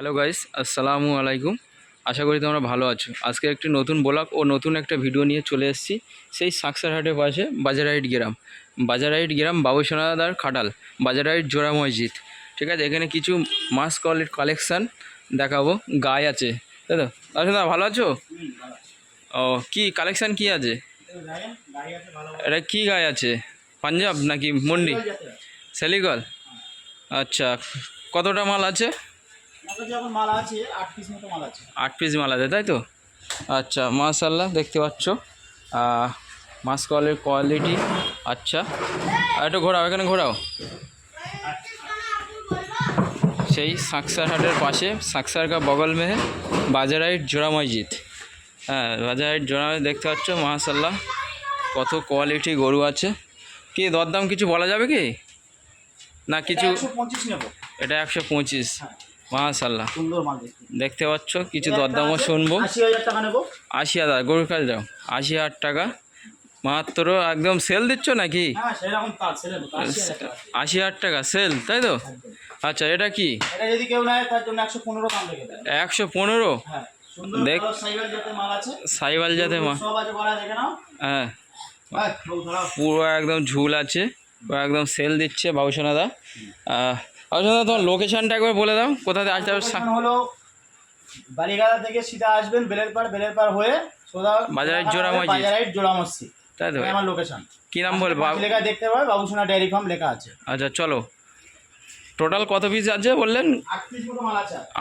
Hello guys আসসালামু আলাইকুম। আশা করি তোমরা ভালো আছো। আজকে একটি নতুন ব্লগ ও নতুন একটা ভিডিও নিয়ে চলে এসেছি সেই সাকসারহাটের পাশে বাজারাইট গ্রাম। বাজারাইট গ্রাম বাবুসোনাদার খাটাল বাজারাইট জোড়া মসজিদ। ঠিক আছে এখানে কিছু মাস কোয়ালিটির কালেকশান দেখাবো। গায়ে আছে। তাই তো? আসলে ভালো আছো? ও কি কালেকশান কি আছে? এটা কি গায়ে আছে? পাঞ্জাব নাকি মন্ডি? সেলিগল? আচ্ছা কতটা মাল আছে? আছে আট পিস মতো মাল আছে। আট পিস মাল আছে তাই তো? আচ্ছা মাশাল্লাহ দেখতে পাচ্ছ। মাছ কলের কোয়ালিটি আচ্ছা। আর একটু ঘোরাও এখানে ঘোরাও। সেই সাকসার হাটের পাশে সাকসার কা বগল মেহে বাজারাইট জোড়া মসজিদ। হ্যাঁ বাজারাইট জোড়া দেখতে পাচ্ছ মাশাল্লাহ কত কোয়ালিটি গরু আছে। কি দরদাম কিছু বলা যাবে কি? না কিছু এটা একশো পঁচিশ মাশাল্লাহ সুন্দর মাল দেখতে। পাচ্ছ কিছু দরদামও শুনব। আশি হাজার টাকা নেব। আশি হাজার গরুর কাছে যাও আশি হাজার টাকা। মাত্র একদম সেল দিচ্ছ নাকি? হ্যাঁ কাজ আশি হাজার টাকা। সেল তাই তো? আচ্ছা এটা কি? একশো পনেরো হ্যাঁ দেখ। সাইবাল যাতে মা হ্যাঁ। পুরো একদম ঝুল আছে। পুরো একদম সেল দিচ্ছে বাবুসোনাদা। বাবুসোনাদা তোমার লোকেশনটা একবার বলে দাও কোথা থেকে আসতে হবে হলো বালিগাদা থেকে সিধা আসবেন বেলের পার বেলের পার হয়ে সোজা বাজারের জোড়া মসজিদ। বাজারাইট জোড়া মসজিদ। তাই তো। আমার লোকেশন কি নাম বল বাবু? লেখা দেখতে পাবে বাবুসোনা ডেয়ারি ফার্ম লেখা আছে। আচ্ছা চলো। টোটাল কত পিস আছে বললেন?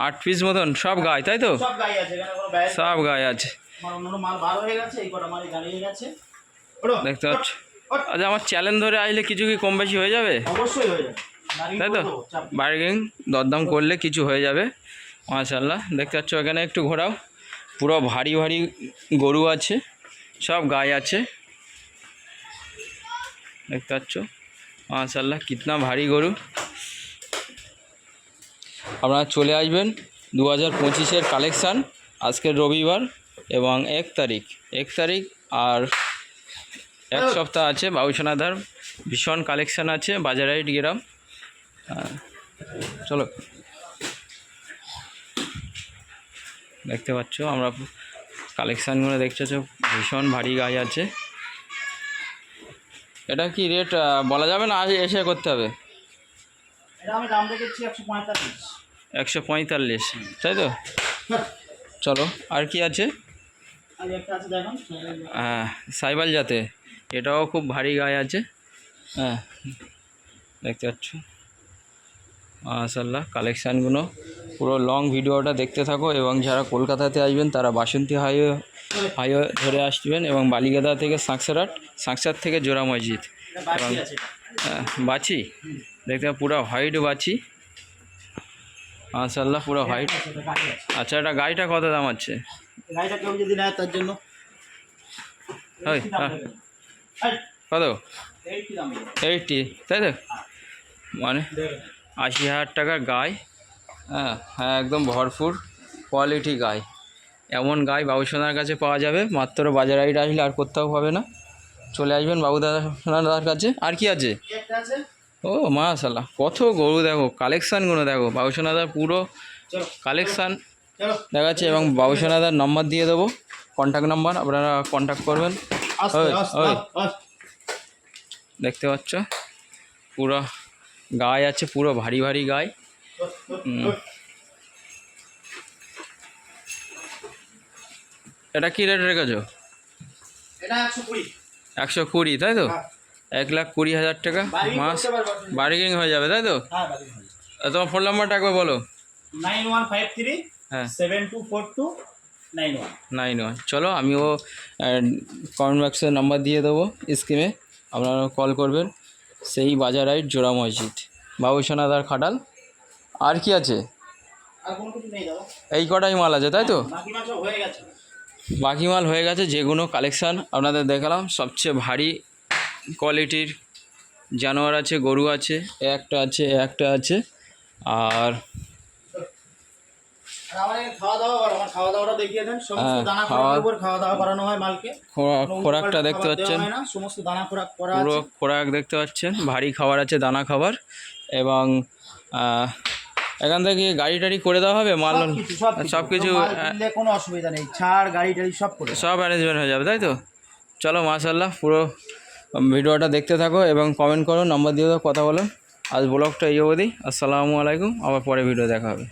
আট পিস মতন সব গায়ে তাই তো? সব গাড়ি আছে এখানে কোনো সব গায়ে আছে। হয়ে দেখতে পাচ্ছ? আচ্ছা আমার চ্যালেঞ্জ ধরে আসলে কিছু কি কম বেশি হয়ে যাবে? অবশ্যই হয়ে যাবে। তাই তো? বার্গেন দরদাম করলে। কিছু হয়ে যাবে। মাশাল্লাহ দেখতে পাচ্ছ এখানে একটু ঘোরাও। পুরো ভারী ভারী গরু আছে সব গায়ে আছে। দেখতে পাচ্ছ? মাশাল্লাহ কিতনা ভারী গরু। আপনারা চলে আসবেন দু হাজার পঁচিশের কালেকশান আজকের রবিবার এবং এক তারিখ। এক তারিখ আর এক সপ্তাহ আছে বাবুসোনাধার ভীষণ কালেকশান আছে বাজারাইট গ্রাম। হ্যাঁ, চলো। দেখতে পাচ্ছ আমরা কালেকশানগুলো দেখছ ভীষণ ভারী গায়ে আছে। এটা কি রেট বলা যাবে না আজ এসে করতে হবে? একশো পঁয়তাল্লিশ। তাই তো? চলো আর কি আছে? হ্যাঁ সাইবাল যাতে এটাও খুব ভারী গায়ে আছে। হ্যাঁ দেখতে পাচ্ছ। মাশাল্লাহ কালেকশানগুলো পুরো লং ভিডিওটা দেখতে থাকো এবং যারা কলকাতাতে আসবেন তারা বাসন্তী হাইওয়ে হাইওয়ে ধরে আসবেন এবং বালিগাদা থেকে সাঁকসারাট সাঁকসার থেকে জোড়া মসজিদ। আছে। হ্যাঁ, বাছি। দেখতে পুরো হোয়াইট বাছি। মাশাল্লাহ পুরো হোয়াইট। আচ্ছা এটা গাড়িটা কত দাম আছে গাড়িটা কেউ যদি নেয় তার জন্য। হ্যাঁ। কত? এইটটি তাই তো? মানে? দেখবেন। আশি হাজার টাকার গায়ে হ্যাঁ হ্যাঁ একদম ভরপুর কোয়ালিটি গায়ে এমন গায়ে বাবুসোনার কাছে পাওয়া যাবে মাত্র বাজার আইড আসলে আর কোথাও পাবে না। চলে আসবেন বাবু দাদা সোনাদার কাছে। আর কি আছে? ও মাশাল্লাহ কত গরু দেখো কালেকশানগুলো দেখো। বাবুসোনাদার পুরো কালেকশান দেখাচ্ছে এবং বাবুসোনাদার নম্বর দিয়ে দেবো। কন্ট্যাক্ট নাম্বার আপনারা কন্ট্যাক্ট করবেন। দেখতে পাচ্ছ? পুরো গায়ে আছে পুরো ভারী ভারী গায়ে। এটা কি রেট রেখেছো? একশো কুড়ি। তাই তো? হ্যাঁ। এক লাখ কুড়ি হাজার টাকা মাস। বার্গেনিং হয়ে যাবে তাই তো? হ্যাঁ তোমার ফোন নাম্বারটা একবার বলো। নাইন ওয়ান ফাইভ থ্রি হ্যাঁ। Seven two four two nine one. Nine one. চলো আমিও কমেন্ট বক্সে নাম্বার দিয়ে দেবো স্ক্রিনে আপনারা কল করবেন। সেই বাজারাইট জোড়া মসজিদ। বাবু সোনাদার খাটাল। আর কি আছে? এই কটাই মাল আছে তাই তো? বাকি মাল হয়ে গেছে যেগুলো কালেকশান আপনাদের দেখালাম। সবচেয়ে ভারী কোয়ালিটির জানোয়ার আছে গরু আছে একটা আছে একটা আছে। আর খোরাকটা দেখতে পাচ্ছেন। হয় না, সমস্ত দানা খোরাক করা পুরো খোরাক দেখতে পাচ্ছেন ভারী খাবার আছে দানা খাবার। এবং এখান থেকে গাড়ি টাড়ি করে দেওয়া হবে মাল। সব কিছু কোনো অসুবিধা নেই। ছাড় গাড়ি টাড়ি সব করে সব অ্যারেঞ্জমেন্ট হয়ে যাবে তাই তো? চলো মাশাল্লাহ পুরো ভিডিওটা দেখতে থাকো এবং কমেন্ট করো নাম্বার দিয়ে দাও কথা বলো। আজ ব্লগটা এই অবধি। আসসালামু আলাইকুম আবার পরে ভিডিও দেখা হবে।